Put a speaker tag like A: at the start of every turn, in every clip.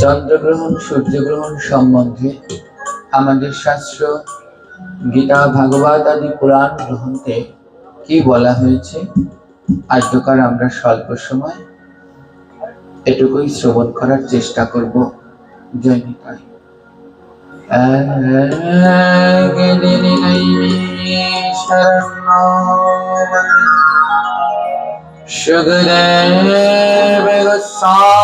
A: চন্দ্রগ্রহণ, সূর্যগ্রহণ সম্বন্ধে আমাদের শাস্ত্র, গীতা, ভাগবত আদি পুরাণ গ্রন্থে কি বলা হয়েছে? আদ্যকার আমরা স্বল্প সময় এটুকুই শ্রবণ করার চেষ্টা করব। নিতাই। সুখদেব গোস্বামী।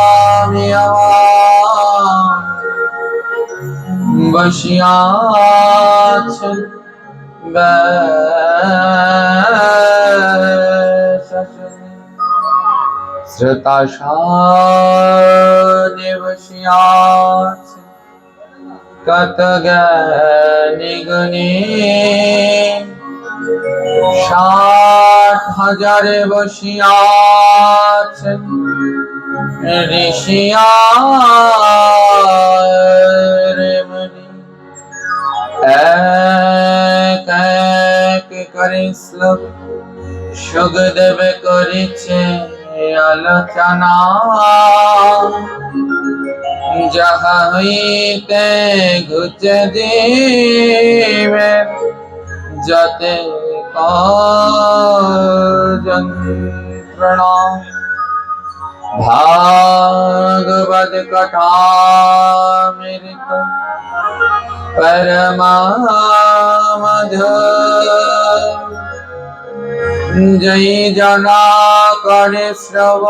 A: বসিয়াছেন শ্রোতাশানে বসিয়াছেন কত জ্ঞানী গুণী। ষাট হাজারে বসিয়াছেন ঋষিয়ারে মুনি। এক এক করে শ্লোক সুখদেব করেছে আলোচনা। যাহা হইতে ঘুচে দিবে যাতে যন্ত্রণা কথামৃত পরমামধ জয় জনা করে শ্রব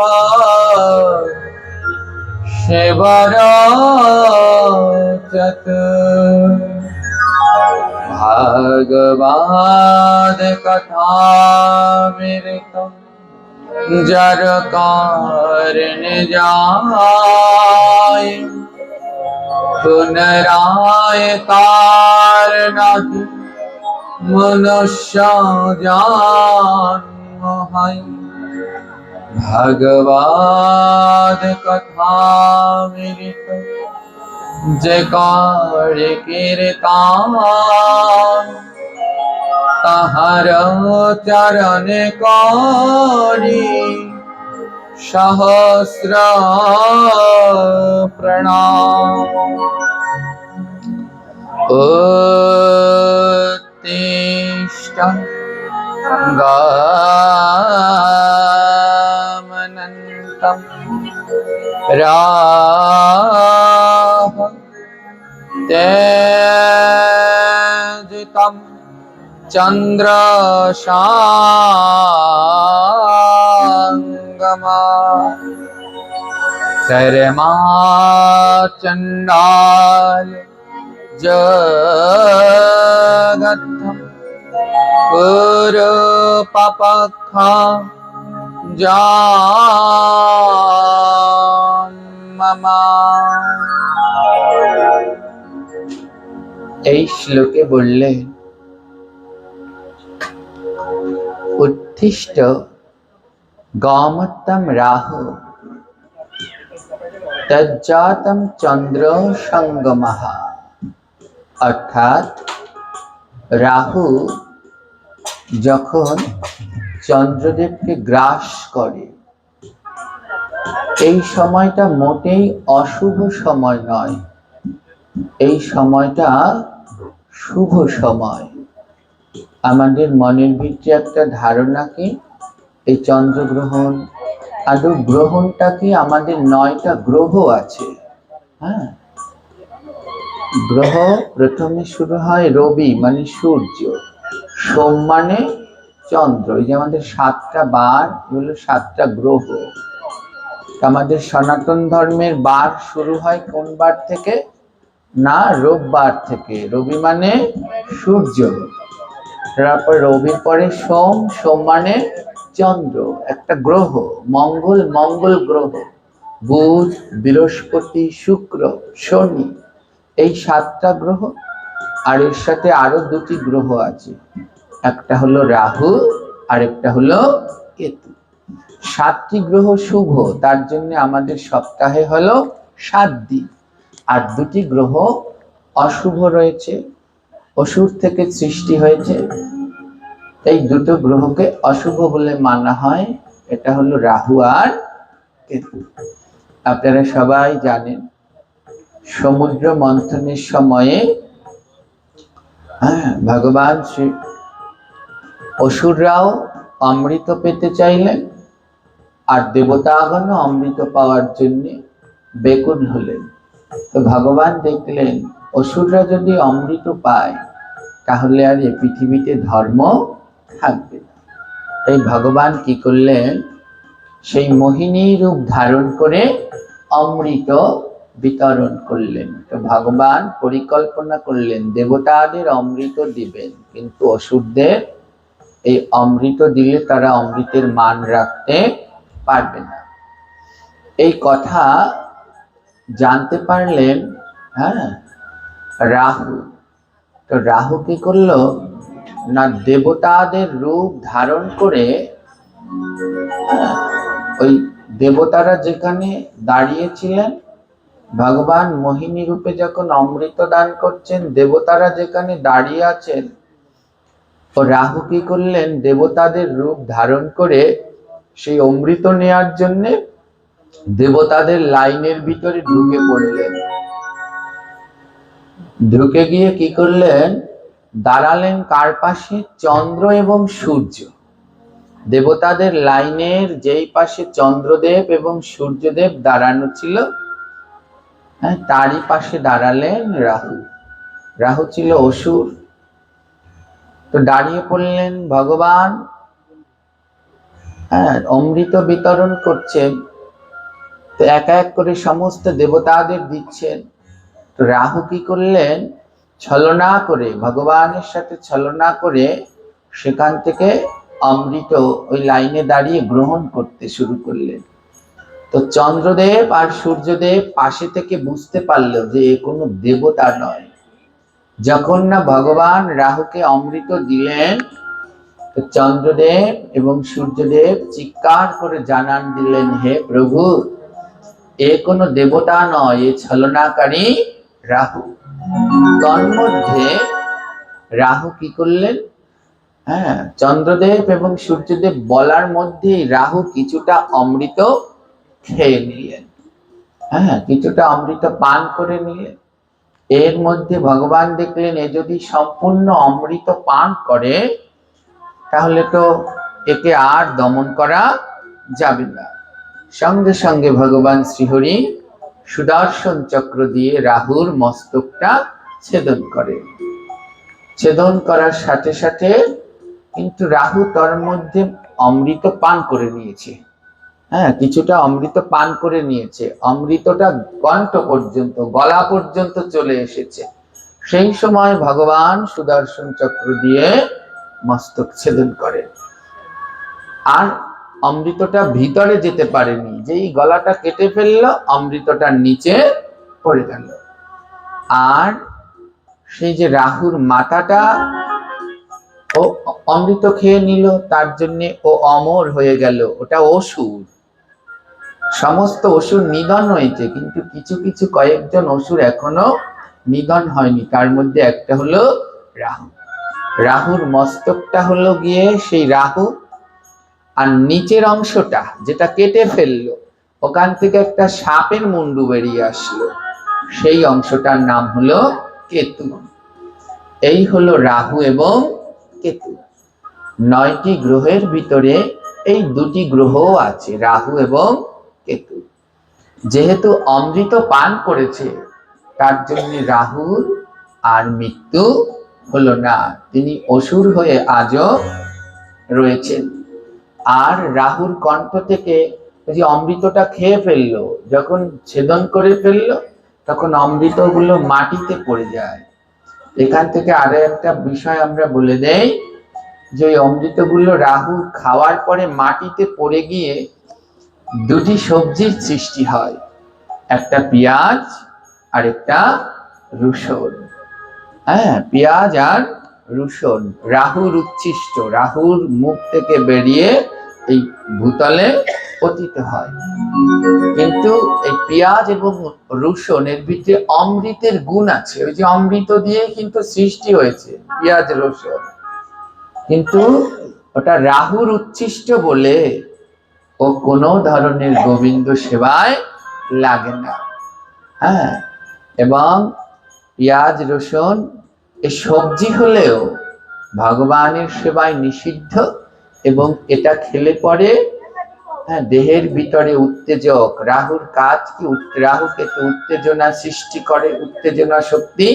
A: সেবর চতুর ভাগবাদ কথামৃত জর কারণ যায় পুনরায় তার নাহি মনুষ্য জন্ম হয় ভগবাদ কথামৃত যে করে কীর্তন তাহার চরণ করি সহস্র প্রণাম উত্তিষ্ঠ গামনন্তম রাহ তেজিতম চন্দ্র সাঙ্গমা শর্মা চণ্ডাল জগত্থম পুরো পাপখ মমা এই শ্লোকে বললেন উত্তিষ্ট গমত্তম রাহু। তজ্জাতম চন্দ্র সঙ্গমঃ। অর্থাৎ রাহু যখন চন্দ্রদেবকে গ্রাস করে, এই সময়টা মোটেই অশুভ সময় নয়, এই সময়টা শুভ সময়। আমাদের মনের ভিতরে একটা ধারণা কি? এই চন্দ্রগ্রহণ, আদৌ গ্রহণটা কি আমাদের নয়টা গ্রহ আছে? হ্যাঁ। গ্রহ প্রথমে শুরু হয় রবি মানে সূর্য। সোম মানে চন্দ্র। এই যে আমাদের সাতটা বার হলো সাতটা গ্রহ। আমাদের সনাতন ধর্মের বার শুরু হয় কোন বার থেকে? না, রোববার থেকে। রবি মানে সূর্য। তারপর রবির পরে সোম সোম মানে চন্দ্র, একটা গ্রহ, মঙ্গল মঙ্গল গ্রহ, বুধ, বৃহস্পতি, শুক্র, শনি, এই সাতটা গ্রহ। আর এর সাথে আরও দুটি গ্রহ আছে, একটা হলো রাহু আর একটা হলো কেতু। সাতটি গ্রহ শুভ, তার জন্য আমাদের সপ্তাহে হলো সাত দিন। আর দুটি গ্রহ অশুভ রয়েছে অসুর থেকে সৃষ্টি হয়েছে। এই দুটো গ্রহকে অশুভ বলে মানা হয়। এটা হলো রাহু আর কেতু। আপনারা সবাই জানেন, সমুদ্র মন্থনের সময়ে হ্যাঁ ভগবান শ্রী অসুররাও অমৃত পেতে চাইলেন আর দেবতাগণ অমৃত পাওয়ার জন্য বেকুন হলেন। তো ভগবান দেখলেন অসুররা যদি অমৃত পায়, তাহলে আর এ পৃথিবীতে ধর্ম থাকবে না। তাই ভগবান কি করলেন? সেই মোহিনী রূপ ধারণ করে অমৃত বিতরণ করলেন। তো ভগবান পরিকল্পনা করলেন, দেবতাদের অমৃত দিবেন, কিন্তু অসুরদের এই অমৃত দিলে তারা অমৃতের মান রাখতে পারবে না। এই কথা জানতে পারলেন হ্যাঁ রাহু। তো রাহু কি করল? না দেবতাদের রূপ ধারণ করে ওই দেবতারা যেখানে দাঁড়িয়েছিলেন, ভগবান মোহিনী রূপে যখন অমৃত দান করছেন, দেবতারা যেখানে দাঁড়িয়ে আছেন, ও রাহু কি করলেন? দেবতাদের রূপ ধারণ করে সেই অমৃত নেয়ার জন্যে দেবতাদের লাইনের ভিতরে ঢুকে পড়লেন। ঢুকে গিয়ে কি করলেন? দাঁড়ালেন কার পাশে চন্দ্র এবং সূর্য। দেবতাদের লাইনের যেই পাশে চন্দ্রদেব এবং সূর্যদেব দাঁড়ানো ছিল হ্যাঁ তারই পাশে দাঁড়ালেন রাহু। রাহু ছিল অসুর। তো দাঁড়িয়ে পড়লেন ভগবান। হ্যাঁ অমৃত বিতরণ করছেন। তো এক এক করে সমস্ত দেবতাদের দিচ্ছেন। তো রাহু কি করলেন? ছলনা করে, ভগবানের সাথে ছলনা করে সেখান থেকে অমৃত ওই লাইনে দাঁড়িয়ে গ্রহণ করতে শুরু করলেন। তো চন্দ্রদেব আর সূর্যদেব পাশে থেকে বুঝতে পারল যে এ কোনো দেবতা নয়। যখন না ভগবান রাহুকে অমৃত দিলেন, তো চন্দ্রদেব এবং সূর্যদেব চিৎকার করে জানান দিলেন, হে প্রভু, এ কোনো দেবতা নয়, এ ছলনাকারী রাহু। তন্মধ্যে রাহু কি করলেন? হ্যাঁ চন্দ্রদেব এবং সূর্যদেব বলার মধ্যেই রাহু কিছুটা অমৃত খেয়ে নিলেন। হ্যাঁ কিছুটা অমৃত পান করে নিলেন। এর মধ্যে ভগবান দেখলেন, এ যদি সম্পূর্ণ অমৃত পান করে, তাহলে তো একে আর দমন করা যাবে না। সঙ্গে সঙ্গে ভগবান শ্রীহরি সুদর্শন চক্র দিয়ে রাহুর মস্তকটা ছেদন করে। ছেদন করার সাথে সাথে কিন্তু রাহু তার মধ্যে অমৃত পান করে নিয়েছে। হ্যাঁ কিছুটা অমৃত পান করে নিয়েছে। অমৃতটা কণ্ঠ পর্যন্ত, গলা পর্যন্ত চলে এসেছে। সেই সময় ভগবান সুদর্শন চক্র দিয়ে মস্তক ছেদন করে। আর অমৃতটা ভিতরে যেতে পারেনি। যেই গলাটা কেটে ফেলল, অমৃতটার নিচে পড়ে গেল। আর সেই যে রাহুর মাথাটা, ও অমৃত খেয়ে নিল, তার জন্য ও অমর হয়ে গেল। ওটা অসুর। সমস্ত অসুর নিধন হয়েছে, কিন্তু কিছু কিছু কয়েকজন অসুর এখনও নিধন হয়নি। তার মধ্যে একটা হলো রাহু। রাহুর মস্তকটা হলো গিয়ে সেই রাহু। আর নিচের অংশটা যেটা কেটে ফেলল, ওখান থেকে একটা সাপের মুন্ডু বেরিয়ে আসলো। সেই অংশটার নাম হলো কেতু। এই হলো রাহু এবং কেতু। নয়টি গ্রহের ভিতরে এই দুটি গ্রহ আছে, রাহু এবং কেতু। যেহেতু অমৃত পান করেছে, তার জন্য রাহুর আর মৃত্যু হলো না। তিনি অসুর হয়ে আজও রয়েছেন। আর রাহুর কণ্ঠ থেকে যে অমৃতটা খেয়ে ফেলল, যখন ছেদন করে ফেলল, তখন অমৃতগুলো মাটিতে পড়ে যায়। এখান থেকে আরও একটা বিষয় আমরা বলে দেই, যে অমৃতগুলো রাহু খাওয়ার পরে মাটিতে পড়ে গিয়ে দুটি সবজির সৃষ্টি হয়, একটা পেঁয়াজ আর একটা রসুন। হ্যাঁ পেঁয়াজ আর রসুন, রাহুর উচ্ছিষ্ট, রাহুর মুখ থেকে বেরিয়ে ভূতলে পতিত হয়। কিন্তু এই পেঁয়াজ এবং রসুন এর ভিতরে অমৃতের গুণ আছে। ওই যে অমৃত দিয়ে কিন্তু সৃষ্টি হয়েছে, পেঁয়াজ, রসুন। কিন্তু ওটা রাহুর উচ্ছিষ্ট বলে ও কোনো ধরনের গোবিন্দ সেবায় লাগে না। হ্যাঁ এবং পেঁয়াজ, রসুন এ সবজি হলেও ভগবানের সেবায় নিষিদ্ধ। এবং এটা খেলে পরে হ্যাঁ দেহের ভিতরে উত্তেজক, রাহুর কাজ কি রাহুকে উত্তেজনা সৃষ্টি করে, উত্তেজনা শক্তি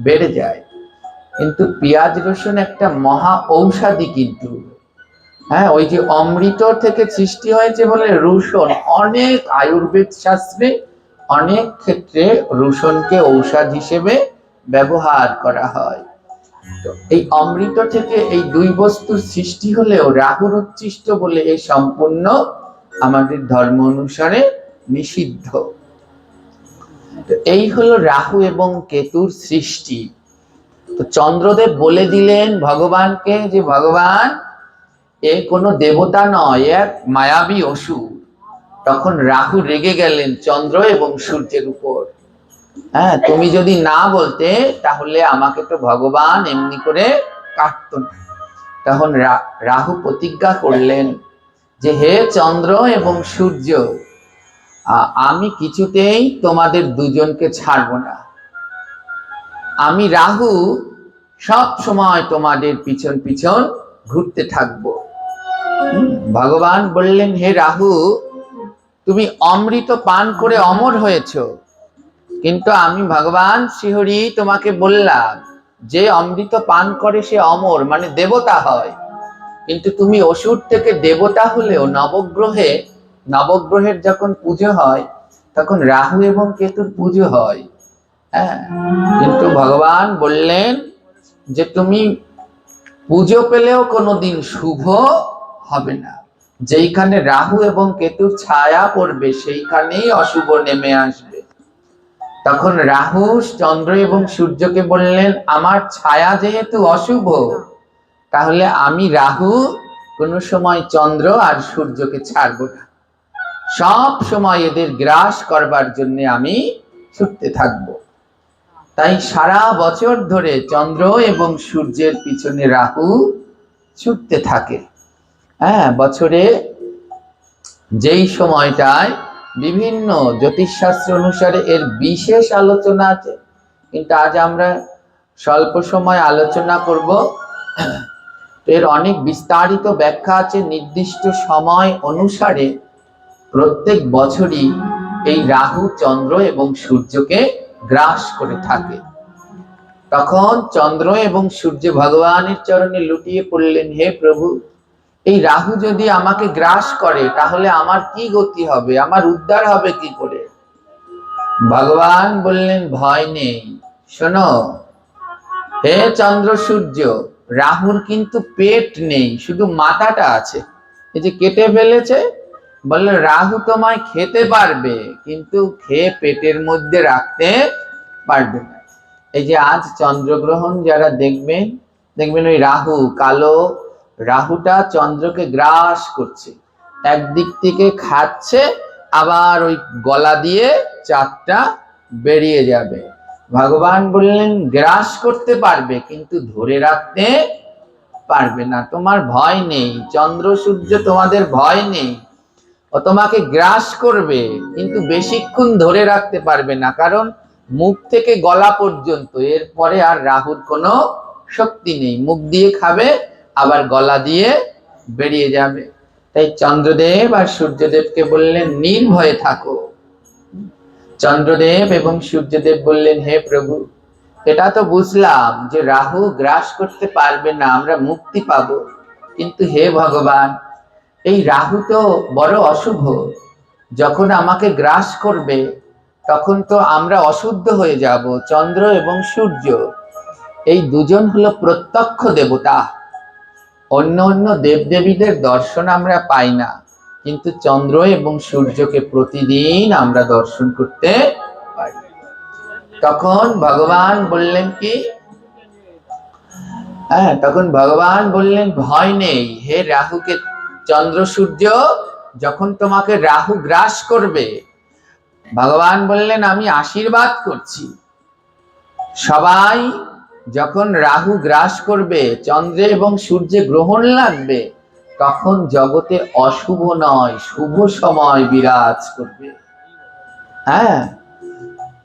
A: বেড়ে যায়। কিন্তু পেঁয়াজ রসুন একটা মহা ঔষধি কিন্তু। হ্যাঁ ওই যে অমৃত থেকে সৃষ্টি হয়েছে বলে রসুন অনেক আয়ুর্বেদ শাস্ত্রে অনেক ক্ষেত্রে রসুনকে ঔষধ হিসেবে ব্যবহার করা হয়। এই অমৃত থেকে এই দুই বস্তুর সৃষ্টি হলেও রাহুর উচ্ছিষ্ট বলে এই সম্পূর্ণ আমাদের ধর্ম অনুসারে নিষিদ্ধ। এই হলো রাহু এবং কেতুর সৃষ্টি। তো চন্দ্রদেব বলে দিলেন ভগবানকে যে, ভগবান, এ কোনো দেবতা নয় এক মায়াবী অসুর। তখন রাহু রেগে গেলেন চন্দ্র এবং সূর্যের উপর। হ্যাঁ তুমি যদি না বলতে, তাহলে আমাকে তো ভগবান এমনি করে কাটত না। তখন রাহু প্রতিজ্ঞা করলেন যে, হে চন্দ্র এবং সূর্য আমি কিছুতেই তোমাদের দুজনকে ছাড়ব না। আমি রাহু সব সময় তোমাদের পিছন পিছন ঘুরতে থাকব। ভগবান বললেন, হে রাহু, তুমি অমৃত পান করে অমর হয়েছো। কিন্তু আমি ভগবান শ্রীহরি তোমাকে বললাম যে অমৃত পান করে সে অমর মানে দেবতা হয়। কিন্তু তুমি অসুর থেকে দেবতা হলেও নবগ্রহে, নবগ্রহের যখন পুজো হয়, তখন রাহু এবং কেতুর পুজো হয়। হ্যাঁ? কিন্তু ভগবান বললেন যে তুমি পুজো পেলেও কোনোদিন শুভ হবে না। যেইখানে রাহু এবং কেতুর ছায়া পড়বে, সেইখানেই অশুভ নেমে আসবে। তখন রাহু চন্দ্র এবং সূর্যকে বললেন, আমার ছায়া যেহেতু অশুভ, তাহলে আমি রাহু, কোনো সময় চন্দ্র আর সূর্যকে ছাড়বো না। সব সময় এদের গ্রাস করবার জন্য আমি ছুটতে থাকব। তাই সারা বছর ধরে চন্দ্র এবং সূর্যের পিছনে রাহু ছুটতে থাকে। হ্যাঁ বছরে যেই সময়টায় বিভিন্ন জ্যোতিষশাস্ত্র অনুসারে এর বিশেষ আলোচনা আছে। কিন্তু আজ আমরা স্বল্প সময় আলোচনা করব। এর অনেক বিস্তারিত ব্যাখ্যা আছে। নির্দিষ্ট সময় অনুসারে প্রত্যেক বছরই এই রাহু চন্দ্র এবং সূর্যকে গ্রাস করে থাকে। তখন চন্দ্র এবং সূর্য ভগবানের চরণে লুটিয়ে পড়লেন, হে প্রভু এই রাহু যদি আমাকে গ্রাস করে, তাহলে আমার কি গতি হবে? আমার উদ্ধার হবে কি করে? ভগবান বললেন, ভয় নেই। শোনো, হে চন্দ্র সূর্য, রাহুর কিন্তু পেট নেই, শুধু মাথাটা আছে। এই যে কেটে ফেলেছে, বললে, রাহু তোমায় খেতে পারবে, কিন্তু খেয়ে পেটের মধ্যে রাখতে পারবে না। এই যে আজ চন্দ্রগ্রহণ যারা দেখবেন দেখবেন ওই রাহু, কালো রাহুটা চন্দ্রকে গ্রাস করছে। একদিক থেকে খাচ্ছে, আবার ওই গলা দিয়ে চাঁদটা বেরিয়ে যাবে। ভগবান বললেন, গ্রাস করতে পারবে, কিন্তু ধরে রাখতে পারবে না। তোমার ভয় নেই। চন্দ্র, সূর্য তোমাদের ভয় নেই। ও তোমাকে গ্রাস করবে, কিন্তু বেশিক্ষণ ধরে রাখতে পারবে না, কারণ মুখ থেকে গলা পর্যন্ত। এরপরে আর রাহুর কোনো শক্তি নেই। মুখ দিয়ে খাবে আবার গলা দিয়ে বেরিয়ে যাবে। তাই চন্দ্রদেব আর সূর্যদেবকে বললেন নির্ভয়ে থাকো। চন্দ্রদেব এবং সূর্যদেব বললেন, হে প্রভু, এটা তো বুঝলাম যে রাহু গ্রাস করতে পারবে না, আমরা মুক্তি পাবো। কিন্তু হে ভগবান, এই রাহু তো বড় অশুভ। যখন আমাকে গ্রাস করবে, তখন তো আমরা অশুদ্ধ হয়ে যাব, চন্দ্র এবং সূর্য। এই দুজন হলো প্রত্যক্ষ দেবতা। অন্য অন্য দেবদেবীদের দর্শন আমরা পাই না। কিন্তু চন্দ্র এবং সূর্যকে প্রতিদিন আমরা দর্শন করতে পারি। তখন ভগবান বললেন কি? হ্যাঁ তখন ভগবান বললেন, ভয় নেই। হে রাহুকে, চন্দ্র, সূর্য, যখন তোমাকে রাহু গ্রাস করবে, ভগবান বললেন, আমি আশীর্বাদ করছি। সবাই যখন রাহু গ্রাস করবে, চন্দ্রে এবং সূর্যে গ্রহণ লাগবে, তখন জগতে অশুভ নয়, শুভ সময় বিরাজ করবে। হ্যাঁ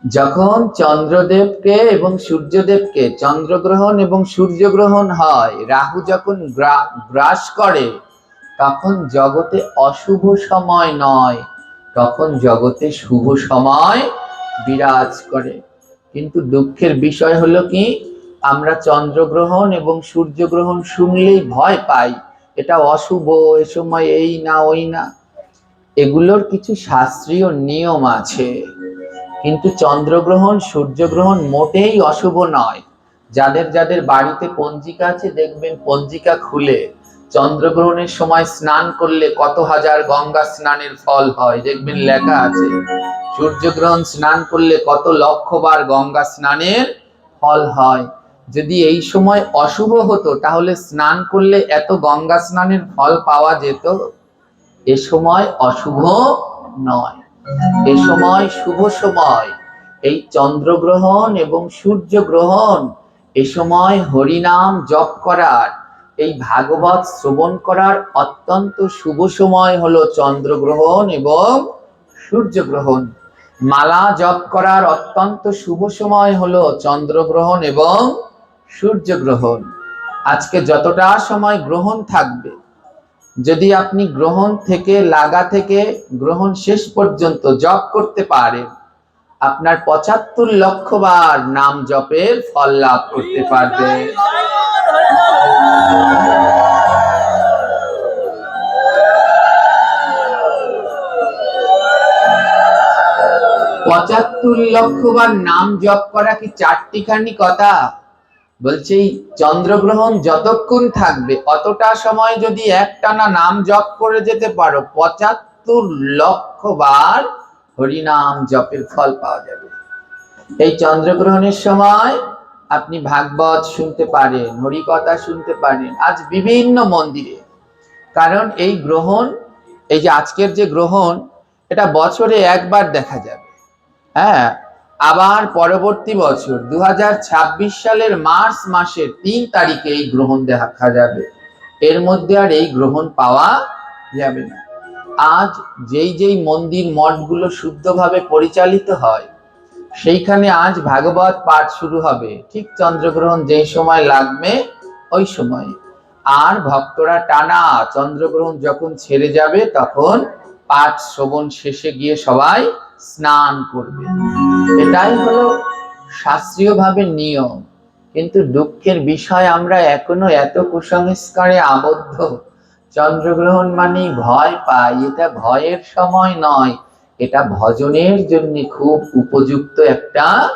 A: যখন চন্দ্রদেবকে এবং সূর্যদেবকে চন্দ্রগ্রহণ এবং সূর্যগ্রহণ হয়, রাহু যখন গ্রা- গ্রাস করে, তখন জগতে অশুভ সময় নয়, তখন জগতে শুভ সময় বিরাজ করে। কিন্তু দুঃখের বিষয় হলো কি? আমরা চন্দ্রগ্রহণ এবং সূর্যগ্রহণ শুনলেই ভয় পাই। এটা অশুভ, এ সময় এই না, ওই না। এগুলোর কিছু শাস্ত্রীয় নিয়ম আছে। কিন্তু চন্দ্রগ্রহণ, সূর্যগ্রহণ মোটেই অশুভ নয়। যাদের যাদের বাড়িতে পঞ্জিকা আছে, দেখবেন পঞ্জিকা খুলে। চন্দ্রগ্রহণের সময় স্নান করলে কত হাজার গঙ্গা স্নানের ফল হয়, দেখবেন লেখা আছে। সূর্যগ্রহণ স্নান করলে কত লক্ষ বার গঙ্গা স্নানের ফল হয়। যদি এই সময় অশুভ হতো, তাহলে স্নান করলে এত গঙ্গা স্নানের ফল পাওয়া যেত? এ সময় অশুভ নয়। এ সময় শুভ সময়। এই চন্দ্রগ্রহণ এবং সূর্যগ্রহণ, এ সময় হরিনাম জপ করার, এই ভাগবত শ্রবণ করার অত্যন্ত শুভ সময় হলো চন্দ্রগ্রহণ এবং সূর্যগ্রহণ। মালা জপ করার অত্যন্ত শুভ সময় হলো চন্দ্রগ্রহণ এবং সূর্যগ্রহণ। আজকে যতটা সময় গ্রহণ থাকবে, যদি আপনি গ্রহণ থেকে, লাগা থেকে গ্রহণ শেষ পর্যন্ত জপ করতে পারেন, আপনার পঁচাত্তর লক্ষ বার নাম জপের ফল লাভ করতে পারবে। পঁচাত্তর লক্ষ বার নাম জপ করা কি চারটিখানি কথা? বলছে, চন্দ্রগ্রহণ যতক্ষণ থাকবে, অতটা সময় যদি একটানা নাম জপ করে যেতে পারো, পঁচাত্তর লক্ষ বার হরিনাম জপের ফল পাওয়া যাবে। এই চন্দ্রগ্রহণের সময় আপনি ভাগবত শুনতে পারেন, হরিকথা শুনতে পারেন, আজ বিভিন্ন মন্দিরে। কারণ এই গ্রহণ, এই যে আজকের যে গ্রহণ, এটা বছরে একবার দেখা যাবে। হ্যাঁ আবার পরবর্তী বছর দু সালের মার্চ মাসের তিন তারিখে এই গ্রহণ দেখা যাবে। এর মধ্যে আর এই গ্রহণ পাওয়া যাবে না। আজ যেই যেই মন্দির মঠগুলো শুদ্ধভাবে পরিচালিত হয়, সেইখানে আজ ভাগবত পাঠ শুরু হবে। ঠিক চন্দ্রগ্রহণ যেই সময় লাগবে, ওই সময়। আর ভক্তরা টানা চন্দ্রগ্রহণ যখন ছেড়ে যাবে, তখন পাঠ শ্রবণ শেষে গিয়ে সবাই স্নান করবে। এটাই হলো শাস্ত্রীয়ভাবে নিয়ম। কিন্তু দুঃখের বিষয়, আমরা এখনও এত কুসংস্কারে আবদ্ধ। চন্দ্রগ্রহণ মানেই ভয় পাই। এটা ভয়ের সময় নয়। এটা ভজনের জন্য খুব উপযুক্ত একটা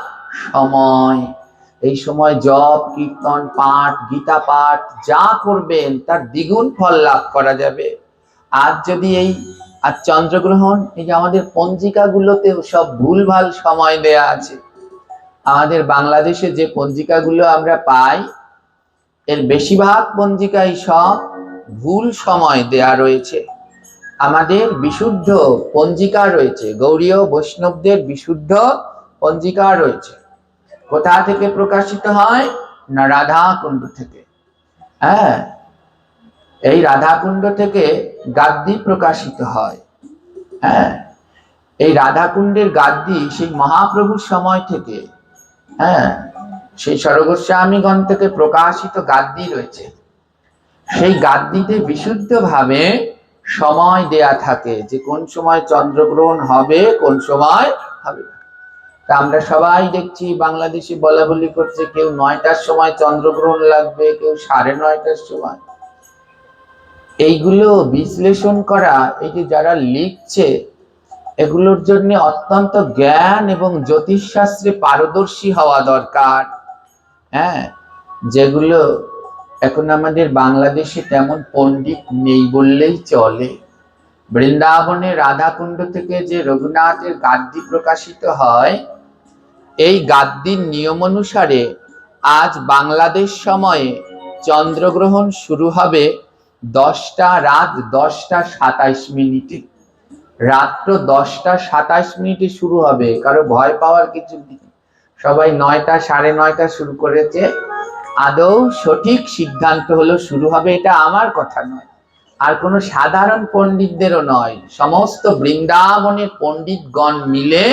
A: সময়। এই সময় জপ, কীর্তন, পাঠ, গীতা পাঠ যা করবেন, তার দ্বিগুণ ফল লাভ করা যাবে। আজ যদি এই আর চন্দ্রগ্রহণ, এই যে আমাদের পঞ্জিকাগুলোতেও সব ভুলভাল সময় দেয়া আছে। আমাদের বাংলাদেশে যে পঞ্জিকাগুলো আমরা পাই, এর বেশিরভাগ পঞ্জিকাই সব ভুল সময় দেয়া রয়েছে। আমাদের বিশুদ্ধ পঞ্জিকা রয়েছে, গৌরীয় বৈষ্ণবদের বিশুদ্ধ পঞ্জিকা রয়েছে। কোথা থেকে প্রকাশিত হয়? না রাধা কুণ্ড থেকে। হ্যাঁ এই রাধাকুণ্ড থেকে গাদ্দি প্রকাশিত হয়। হ্যাঁ? এই রাধাকুণ্ডের গাদ্দি সেই মহাপ্রভুর সময় থেকে হ্যাঁ? সেই সরগোস্বামীগণ থেকে প্রকাশিত গাদ্দি রয়েছে। সেই গাদ্দিতে বিশুদ্ধভাবে সময় দেয়া থাকে যে কোন সময় চন্দ্রগ্রহণ হবে, কোন সময় হবে তা আমরা সবাই দেখছি, বাংলাদেশে বলা বলি করছে, কেউ নয়টার সময় চন্দ্রগ্রহণ লাগবে, কেউ সাড়ে নয়টার সময়। এইগুলো বিশ্লেষণ করা, এই যে যারা লিখছে, এগুলোর জন্য অত্যন্ত জ্ঞান এবং জ্যোতিষশাস্ত্রে পারদর্শী হওয়া দরকার। হ্যাঁ যেগুলো এখন আমাদের বাংলাদেশে তেমন পণ্ডিত নেই বললেই চলে। বৃন্দাবনে রাধাকুণ্ড থেকে যে রঘুনাথের গাদ্দি প্রকাশিত হয়, এই গাদ্দির নিয়ম অনুসারে আজ বাংলাদেশ সময়ে চন্দ্রগ্রহণ শুরু হবে দশটা রাত দশটা সাতাইশ মিনিটে। রাত্র দশটা সাতাইশ মিনিটে শুরু হবে, কারও ভয় পাওয়ার কিছু সবাই নয়টা, সাড়ে নয়টা শুরু করেছে। আদৌ সঠিক সিদ্ধান্ত হলো, শুরু হবে এটা আমার কথা নয়। আর কোনো সাধারণ পণ্ডিতদেরও নয়। সমস্ত বৃন্দাবনের পণ্ডিতগণ মিলে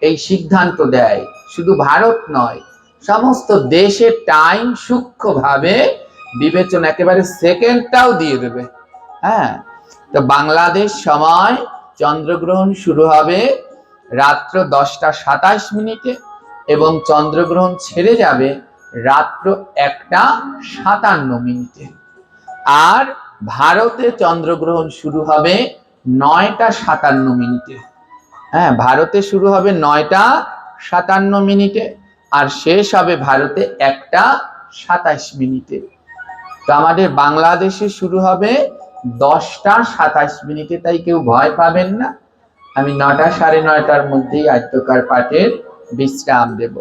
A: এই সিদ্ধান্ত দেয়। শুধু ভারত নয়, সমস্ত দেশের টাইম সূক্ষ্মভাবে বিবেচনা একেবারে সেকেন্ডটাও দিয়ে দেবে। হ্যাঁ? তো বাংলাদেশ সময় চন্দ্রগ্রহণ শুরু হবে রাত্র দশটা সাতাশ মিনিটে এবং চন্দ্রগ্রহণ ছেড়ে যাবে রাত্র একটা সাতান্ন মিনিটে। আর ভারতে চন্দ্রগ্রহণ শুরু হবে নয়টা সাতান্ন মিনিটে। হ্যাঁ ভারতে শুরু হবে নয়টা সাতান্ন মিনিটে আর শেষ হবে ভারতে একটা সাতাশ মিনিটে। তো আমাদের বাংলাদেশে শুরু হবে দশটা সাতাশ মিনিটে, তাই কেউ ভয় পাবেন না। আমি নটা সাড়ে নয়টার মধ্যেই আয়তকার পাঠের বিশ্রাম দেব।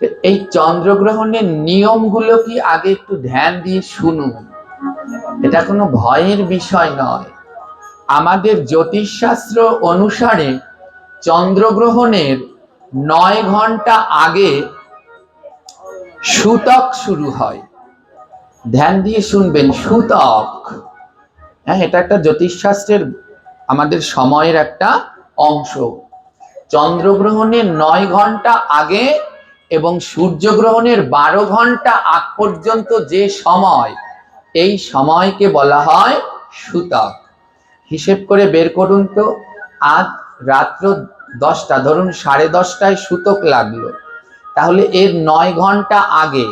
A: তো এই চন্দ্রগ্রহণের নিয়মগুলো কি আগে একটু ধ্যান দিয়ে শুনুন? এটা কোনো ভয়ের বিষয় নয়। আমাদের জ্যোতিষশাস্ত্র অনুসারে চন্দ্রগ্রহণের নয় ঘণ্টা আগে সূতক শুরু হয়। ধ্যান দিয়ে শুনবেন, সূতক। হ্যাঁ এটা একটা জ্যোতিষশাস্ত্রের আমাদের সময়ের একটা অংশ। চন্দ্রগ্রহণের নয় ঘণ্টা আগে এবং সূর্যগ্রহণের বারো ঘণ্টা আগ পর্যন্ত যে সময়, এই সময়কে বলা হয় সূতক। হিসেব করে বের করুন তো, আজ রাত্র দশটা, ধরুন সাড়ে দশটায় সূতক লাগল। তাহলে এর নয় ঘণ্টা আগে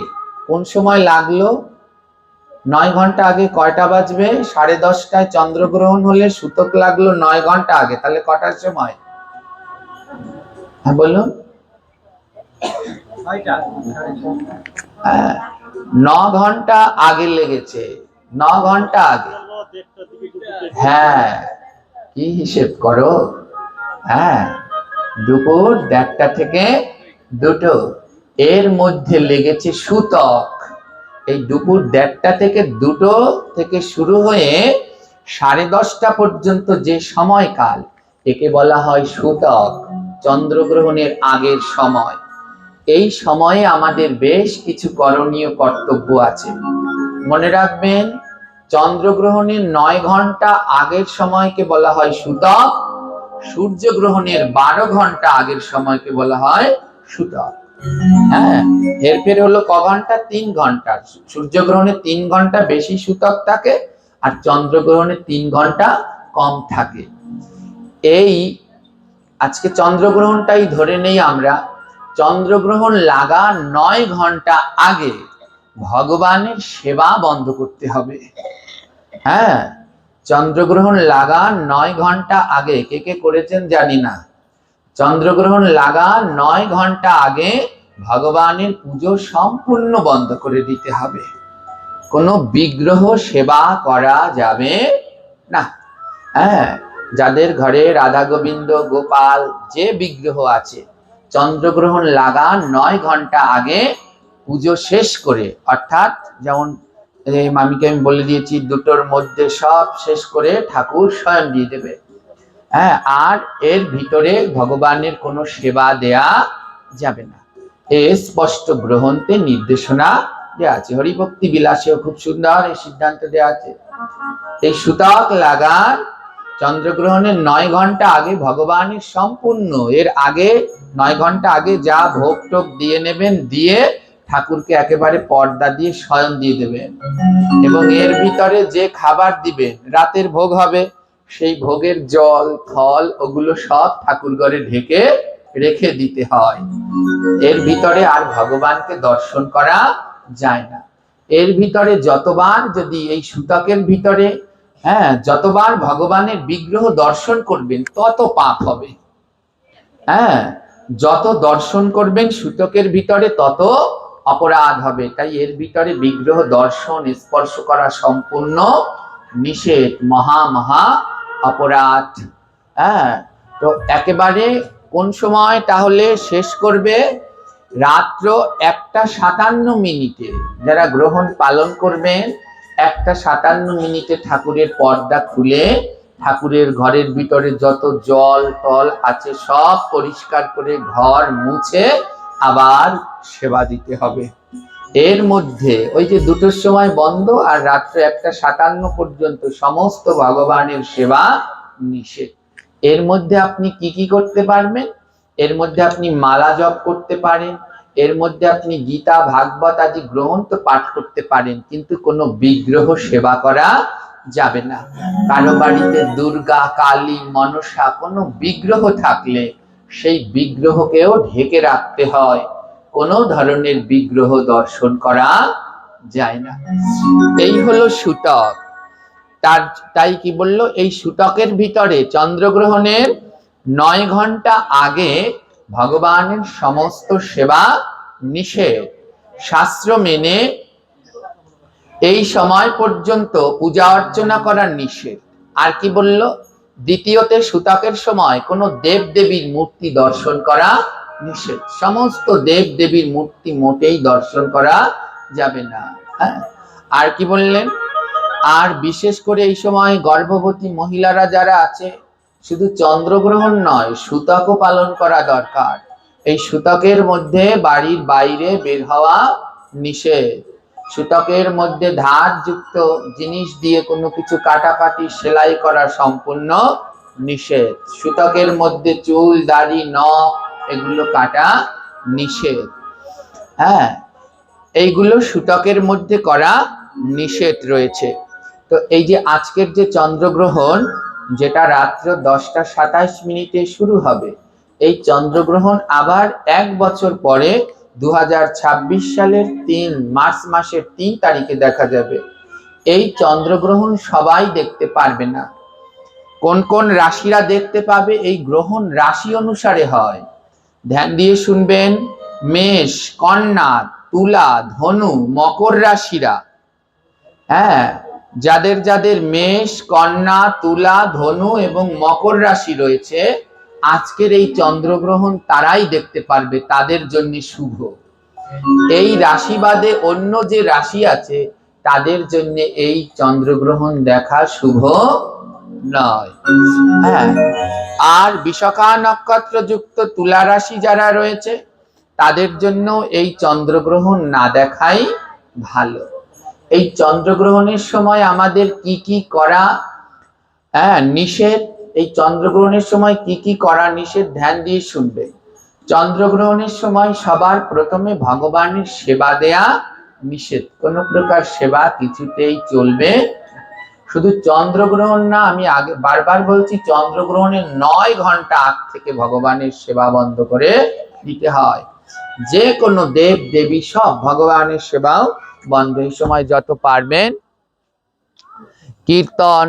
A: কোন সময় লাগল? নয় ঘণ্টা আগে কয়টা বাজবে? সাড়ে দশটায় চন্দ্রগ্রহণ হলে সূতক লাগল নয় ঘণ্টা আগে তাহলে কটার সময়? হ্যাঁ বলুন। হ্যাঁ, ন ঘণ্টা আগে লেগেছে ন ঘণ্টা আগে। হ্যাঁ কি হিসেব করো? হ্যাঁ দুপুর দেড়টা থেকে দুটো এর মধ্যে লেগেছে সূতক। এই দুপুর দেড়টা থেকে দুটো থেকে শুরু হয়ে সাড়ে দশটা পর্যন্ত যে সময়কাল, একে বলা হয় সূতক, চন্দ্রগ্রহণের আগের সময়। এই সময়ে আমাদের বেশ কিছু করণীয় কর্তব্য আছে। মনে রাখবেন, চন্দ্রগ্রহণের নয় ঘণ্টা আগের সময়কে বলা হয় সূতক, সূর্যগ্রহণের বারো ঘণ্টা আগের সময়কে বলা হয় সূতক। হ্যাঁ হেরফের হলো ক ঘণ্টা? তিন ঘণ্টা। সূর্যগ্রহণে তিন ঘণ্টা বেশি সূতক থাকে আর চন্দ্রগ্রহণে তিন ঘণ্টা কম থাকে। এই আজকে চন্দ্রগ্রহণটাই ধরে নেই আমরা। চন্দ্রগ্রহণ লাগা নয় ঘণ্টা আগে ভগবানের সেবা বন্ধ করতে হবে। হ্যাঁ চন্দ্রগ্রহণ লাগা নয় ঘণ্টা আগে কে কে করেছেন জানি না। চন্দ্রগ্রহণ লাগা নয় ঘণ্টা আগে ভগবানের পুজো সম্পূর্ণ বন্ধ করে দিতে হবে। কোনো বিগ্রহ সেবা করা যাবে না। হ্যাঁ যাদের ঘরে রাধা গোবিন্দ, গোপাল যে বিগ্রহ আছে, চন্দ্রগ্রহণ লাগা নয় ঘণ্টা আগে পুজো শেষ করে, অর্থাৎ যেমন মামিকে আমি বলে দিয়েছি, দুটোর মধ্যে সব শেষ করে ঠাকুর স্বয়ং দিয়ে দেবে। হ্যাঁ আর এর ভিতরে ভগবানের কোনো সেবা দেয়া যাবে না। এ স্পষ্ট গ্রহণতে নির্দেশনা দেওয়া আছে। হরিভক্তি বিলাসেও খুব সুন্দর এই সিদ্ধান্ত দেওয়া আছে। এই সুতক লাগার চন্দ্রগ্রহণের নয় ঘণ্টা আগে ভগবানের সম্পূর্ণ, এর আগে নয় ঘণ্টা আগে যা ভোগ টোক দিয়ে নেবেন, দিয়ে ঠাকুরকে একেবারে পর্দা দিয়ে শয়ন দিয়ে দেবেন। এবং এর ভিতরে যে খাবার দিবেন, রাতের ভোগ হবে সেই ভোগের জল, ফল ওগুলো সব ঠাকুর ঘরে ঢেকে রেখে দিতে হয়। এর ভিতরে আর ভগবানকে দর্শন করা যায় না। এর ভিতরে যতবার যদি এই সুতকের ভিতরে হ্যাঁ যতবার ভগবানের বিগ্রহ দর্শন করবেন, তত পাপ হবে। হ্যাঁ যত দর্শন করবেন সূতকের ভিতরে, তত অপরাধ হবে। তাই এর ভিতরে বিগ্রহ দর্শন, স্পর্শ করা সম্পূর্ণ নিষেধ, মহা মহা অপরাধ হ্যাঁ? তো একেবারে কোন সময়? তাহলে শেষ করবে রাত্র একটা সাতান্ন মিনিটে। যারা গ্রহণ পালন করবেন, একটা সাতান্ন মিনিটে ঠাকুরের পর্দা খুলে, ঠাকুরের ঘরের ভিতরে যত জল টল আছে সব পরিষ্কার করে ঘর মুছে আবার সেবা দিতে হবে। এর মধ্যে ওই যে দুটোর সময় বন্ধ আর রাত্রে একটা সাতান্ন পর্যন্ত সমস্ত ভগবানের সেবা নিষেধ। এর মধ্যে আপনি কি কি করতে পারবেন? এর মধ্যে আপনি মালা জপ করতে পারেন, এর মধ্যে আপনি গীতা, ভাগবত আদি গ্রন্থ পাঠ করতে পারেন, কিন্তু কোনো বিগ্রহ সেবা করা যাবে না। কারও বাড়িতে দুর্গা, কালী, মনসা কোনো বিগ্রহ থাকলে সেই বিগ্রহকেও ঢেকে রাখতে হয়। কোনো ধরনের বিগ্রহ দর্শন করা যায় না। এই হলো সূতক। তার, তাই কি বলল? এই সূতকের ভিতরে চন্দ্রগ্রহণের নয় ঘণ্টা আগে ভগবানের সমস্ত সেবা নিষেধ। শাস্ত্র মেনে এই সময় পর্যন্ত পূজা অর্চনা করার নিষেধ। আর কি বলল? দ্বিতীয়তে সূতকের সময় কোনো দেব দেবীর মূর্তি দর্শন করা নিষেধ সমস্ত দেব দেবীর মূর্তি মোটেই দর্শন করা যাবে না হ্যাঁ? আর কি বললেন? আর বিশেষ করে এই সময় গর্ভবতী মহিলারা যারা আছে, শুধু চন্দ্রগ্রহণ নয়, সূতকও পালন করা দরকার। এই সূতকের মধ্যে বাড়ির বাইরে বের হওয়া নিষেধ। সুতকের মধ্যে ধার যুক্ত জিনিস দিয়ে কোনো কিছু কাটাকাটি সেলাই করা সম্পূর্ণ নিষেধ। সুতকের মধ্যে চুল, দাড়ি, নখ এগুলো কাটা নিষেধ। হ্যাঁ এইগুলো সূতকের মধ্যে করা নিষেধ রয়েছে। তো এই যে আজকের যে চন্দ্রগ্রহণ, যেটা রাত্র দশটা সাতাশ মিনিটে শুরু হবে, এই চন্দ্রগ্রহণ আবার এক বছর পরে দু হাজার ছাব্বিশ সালের তিন মার্চ মাসের তিন তারিখে দেখা যাবে। এই চন্দ্রগ্রহণ সবাই দেখতে পারবে না। কোন কোন রাশিরা দেখতে পাবে এই গ্রহণ রাশি অনুসারে হয়। ধ্যান দিয়ে শুনবেন মেষ, কন্যা, তুলা, ধনু, মকর রাশিরা। হ্যাঁ যাদের যাদের মেষ, কন্যা, তুলা, ধনু এবং মকর রাশি রয়েছে, আজকের এই চন্দ্রগ্রহণ তারাই দেখতে পারবে, তাদের জন্য শুভ। এই রাশি বাদে অন্য যে রাশি আছে, তাদের জন্য এই চন্দ্রগ্রহণ দেখা শুভ। নয়। হ্যাঁ আর বিশাখা নক্ষত্র যুক্ত তুলা রাশি যারা রয়েছে, তাদের জন্য এই চন্দ্রগ্রহণ না দেখাই ভালো। এই চন্দ্রগ্রহণের সময় আমাদের কি কি করা হ্যাঁ নিষেধ, এই চন্দ্রগ্রহণের সময় কি কি করা নিষেধ ধ্যান দিয়ে শুনবে। চন্দ্রগ্রহণের সময় সবার প্রথমে ভগবানের সেবা দেয়া নিষেধ। কোনো প্রকার সেবা কিছুতেই চলবে। শুধু চন্দ্রগ্রহণ না, আমি আগে বারবার বলছি, চন্দ্রগ্রহণের নয় ঘণ্টা আগ থেকে ভগবানের সেবা বন্ধ করে দিতে হয়। যে কোনো দেব দেবী সব ভগবানের সেবাও বন্ধ। এই সময় যত পারবেন, কীর্তন